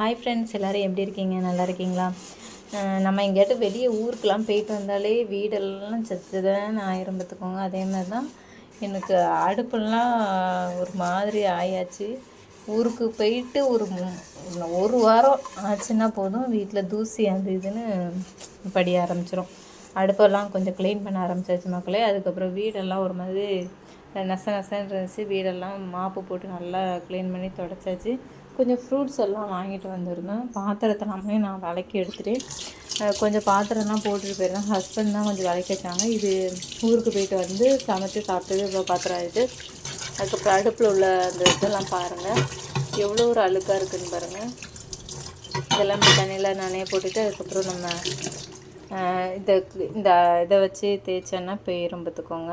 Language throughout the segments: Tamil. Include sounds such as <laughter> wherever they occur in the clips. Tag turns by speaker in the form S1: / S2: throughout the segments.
S1: ஹாய் ஃப்ரெண்ட்ஸ் எல்லோரும் எப்படி இருக்கீங்க நல்லா இருக்கீங்களா நம்ம எங்கேயாட்டு வெளியே ஊருக்கெலாம் போயிட்டு வந்தாலே வீடெல்லாம் சத்துதான் ஆயிரம் பார்த்துக்கோங்க அதே மாதிரி தான் எனக்கு அடுப்பெல்லாம் ஒரு மாதிரி ஆயாச்சு ஊருக்கு போயிட்டு ஒரு ஒரு வாரம் ஆச்சுன்னா போதும் வீட்டில் தூசி அது இதுன்னு படிய ஆரம்பிச்சிடும் அடுப்பெல்லாம் கொஞ்சம் க்ளீன் பண்ண ஆரம்பிச்சாச்சு மக்களே அதுக்கப்புறம் வீடெல்லாம் ஒரு மாதிரி நச நசன்னு இருந்துச்சு வீடெல்லாம் மாப்பு போட்டு நல்லா க்ளீன் பண்ணி தொடச்சாச்சு கொஞ்சம் ஃப்ரூட்ஸ் எல்லாம் வாங்கிட்டு வந்திருந்தேன் பாத்திரத்தெல்லாமே நான் விளக்கி எடுத்துகிட்டு கொஞ்சம் பாத்திரம்லாம் போட்டுட்டு போயிருந்தேன் ஹஸ்பண்ட் தான் கொஞ்சம் விளக்கி வச்சாங்க இது ஊருக்கு போயிட்டு வந்து சமைச்சு சாப்பிட்டது இவ்வளோ பாத்திரம் ஆகிட்டு அதுக்கப்புறம் அடுப்பில் உள்ள அந்த இதெல்லாம் பாருங்கள் எவ்வளோ ஒரு அழுக்காக இருக்குதுன்னு பாருங்கள் இதெல்லாம் தண்ணியில் நானே போட்டுட்டு அதுக்கப்புறம் நம்ம இதை இந்த இதை வச்சு தேய்ச்சோன்னா போயிரும் பார்த்துக்கோங்க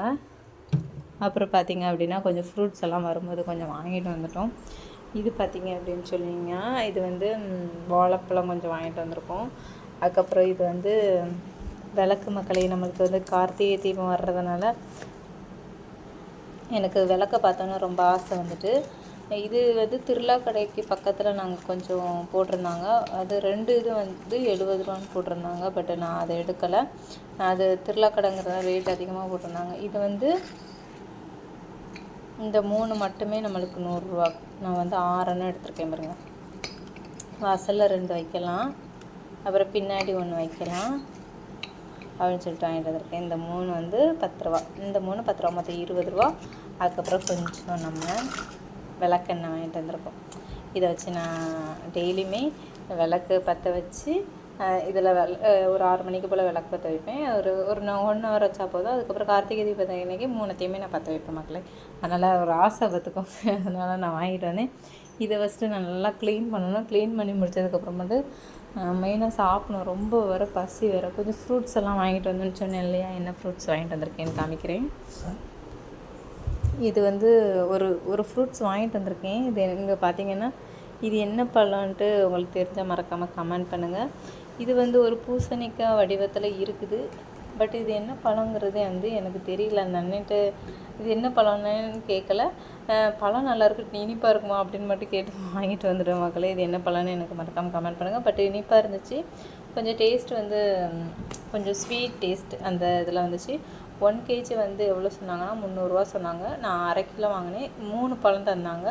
S1: அப்புறம் பார்த்திங்க அப்படின்னா கொஞ்சம் ஃப்ரூட்ஸ் எல்லாம் வரும்போது கொஞ்சம் வாங்கிட்டு வந்துட்டோம் இது பார்த்திங்க அப்படின்னு சொன்னீங்கன்னா இது வந்து வாழைப்பழம் கொஞ்சம் வாங்கிட்டு வந்திருக்கோம் அதுக்கப்புறம் இது வந்து விளக்கு மக்களை நம்மளுக்கு வந்து கார்த்திகை தீபம் வர்றதுனால எனக்கு விளக்க பார்த்தோன்னா ரொம்ப ஆசை வந்துட்டு இது வந்து திருவிழா கடைக்கு பக்கத்தில் நாங்கள் கொஞ்சம் போட்டிருந்தாங்க அது ரெண்டு இது வந்து எழுபது ரூபான்னு போட்டிருந்தாங்க பட் நான் அதை எடுக்கலை அது திருவிழா கடைங்கிற ரேட் அதிகமாக போட்டிருந்தாங்க இது வந்து இந்த மூணு மட்டுமே நம்மளுக்கு நூறுரூவா நான் வந்து ஆறுன்னு எடுத்துருக்கேன் பாருங்கள் வாசலில் ரெண்டு வைக்கலாம் அப்புறம் பின்னாடி ஒன்று வைக்கலாம் அப்படின்னு சொல்லிட்டு வாங்கிட்டு வந்துருக்கேன் இந்த மூணு வந்து பத்து ரூபா இந்த மூணு பத்து ரூபா மொத்தம் இருபது ரூபா அதுக்கப்புறம் கொஞ்சம் நம்ம விளக்கெண்ணெய் வாங்கிட்டு வந்திருக்கோம் இதை வச்சு நான் டெய்லியுமே விளக்கு பற்ற வச்சு இதில் வெ ஒரு ஆறு மணிக்கு போல் விளக்கு பற்ற வைப்பேன் ஒரு ஒரு ஒன் ஹவர் வச்சா போதும் அதுக்கப்புறம் கார்த்திகை தீபத்தை இன்றைக்கி மூணுத்தையுமே நான் பற்ற வைப்பேன் மக்களை அதனால் ஒரு ஆசை பார்த்துக்கும் <laughs> அதனால் நான் வாங்கிட்டு வந்தேன் இதை ஃபஸ்ட்டு நான் நல்லா க்ளீன் பண்ணணும் க்ளீன் பண்ணி முடித்ததுக்கப்புறம் வந்து மெயினாக சாப்பிடணும் ரொம்ப வர பசி வர கொஞ்சம் ஃப்ரூட்ஸ் எல்லாம் வாங்கிட்டு வந்துன்னு சொன்னேன் இல்லையா என்ன ஃப்ரூட்ஸ் வாங்கிட்டு வந்திருக்கேன்னு காமிக்கிறேன் இது வந்து ஒரு ஒரு ஃப்ரூட்ஸ் வாங்கிட்டு வந்திருக்கேன் இது இங்கே பார்த்தீங்கன்னா இது என்ன பழம்ன்ட்டு உங்களுக்கு தெரிஞ்சால் மறக்காமல் கமெண்ட் பண்ணுங்கள் இது வந்து ஒரு பூசணிக்காய் வடிவத்தில் இருக்குது பட் இது என்ன பழங்கிறது வந்து எனக்கு தெரியல அந்த அண்ணன்ட்டு இது என்ன பழம்னு கேட்கல பழம் நல்லா இருக்கு இனிப்பாக இருக்குமா அப்படின்னு மட்டும் கேட்டு <laughs> வாங்கிட்டு வந்துடுவேன் மக்களே இது என்ன பழம்னு எனக்கு மறக்காமல் கமெண்ட் பண்ணுங்கள் பட் இனிப்பாக இருந்துச்சு கொஞ்சம் டேஸ்ட் வந்து கொஞ்சம் ஸ்வீட் டேஸ்ட் அந்த இதில் வந்துச்சு ஒன் கேஜி வந்து எவ்வளோ சொன்னாங்கன்னா முந்நூறுரூவா சொன்னாங்க நான் அரை கிலோ வாங்கினேன் மூணு பழம் தந்தாங்க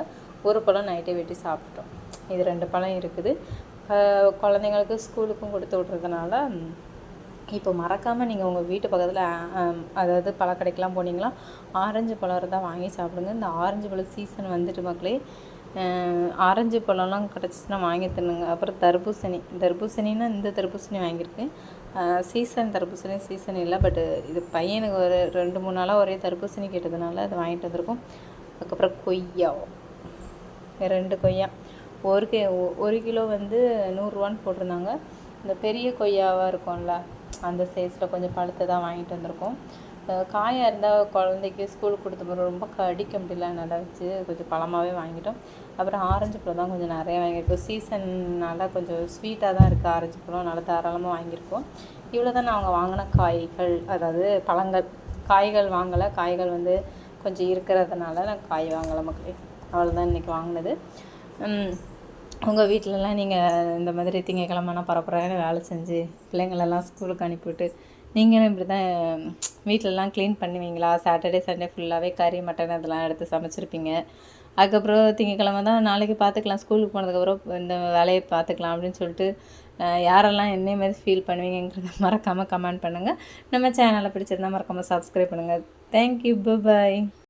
S1: ஒரு பழம் நைட்டே வெட்டி சாப்பிட்டோம் இது ரெண்டு பழம் இருக்குது குழந்தைங்களுக்கு ஸ்கூலுக்கும் கொடுத்து விட்றதுனால இப்போ மறக்காமல் நீங்கள் உங்கள் வீட்டு பக்கத்தில் அதாவது பழக்கடைக்கெலாம் போனீங்களா ஆரஞ்சு பழம் இருந்தால் வாங்கி சாப்பிடுங்க இந்த ஆரஞ்சு பழம் சீசன் வந்துட்டு மக்களே ஆரஞ்சு பழம்லாம் கிடச்சிச்சுன்னா வாங்கி தின்னுங்க அப்புறம் தர்பூசணி தர்பூசணின்னா இந்த தர்பூசணி வாங்கியிருக்கேன் சீசன் தர்பூசணி சீசன் இல்லை பட்டு இது பையனுக்கு ஒரு ரெண்டு மூணு நாளாக ஒரே தர்பூசணி கேட்டதுனால அது வாங்கிட்டு வந்திருக்கும் அதுக்கப்புறம் கொய்யா ரெண்டு கொய்யா ஒரு கே ஒரு கிலோ வந்து நூறுரூவான்னு போட்டிருந்தாங்க இந்த பெரிய கொய்யாவாக இருக்கும்ல அந்த சைஸில் கொஞ்சம் பழுத்து தான் வாங்கிட்டு வந்திருக்கோம் காயாக இருந்தால் குழந்தைக்கு ஸ்கூலுக்கு கொடுத்து ரொம்ப கடிக்க முடியல நல்லா வச்சு கொஞ்சம் பழமாகவே வாங்கிட்டோம் அப்புறம் ஆரஞ்சு பழம் தான் கொஞ்சம் நிறையா வாங்கியிருக்கோம் சீசன்னால் கொஞ்சம் ஸ்வீட்டாக தான் இருக்குது ஆரஞ்சு பழம் நல்லா தாராளமாக வாங்கியிருக்கோம் இவ்வளோ தான் அவங்க வாங்கின காய்கள் அதாவது பழங்கள் காய்கள் வாங்கலை காய்கள் வந்து கொஞ்சம் இருக்கிறதுனால நான் காய் வாங்கலை மக்களே அவ்வளோதான் இன்றைக்கி வாங்கினது உங்கள் வீட்டிலலாம் நீங்கள் இந்த மாதிரி திங்கக்கிழமனா பரப்புறாங்க வேலை செஞ்சு பிள்ளைங்களெல்லாம் ஸ்கூலுக்கு அனுப்பிவிட்டு நீங்களும் இப்படி தான் வீட்டிலலாம் க்ளீன் பண்ணுவீங்களா சாட்டர்டே சண்டே ஃபுல்லாகவே கறி மட்டன் இதெல்லாம் எடுத்து சமைச்சிருப்பீங்க அதுக்கப்புறம் திங்கக்கிழம தான் நாளைக்கு பார்த்துக்கலாம் ஸ்கூலுக்கு போனதுக்கப்புறம் இந்த வேலையை பார்த்துக்கலாம் அப்படின்னு சொல்லிட்டு யாரெல்லாம் என்ன மாதிரி ஃபீல் பண்ணுவீங்கிறத <laughs> மறக்காமல் கமெண்ட் பண்ணுங்கள் நம்ம சேனலை பிடிச்சிருந்தால் மறக்காமல் சப்ஸ்கிரைப் பண்ணுங்கள் தேங்க்யூ பாய்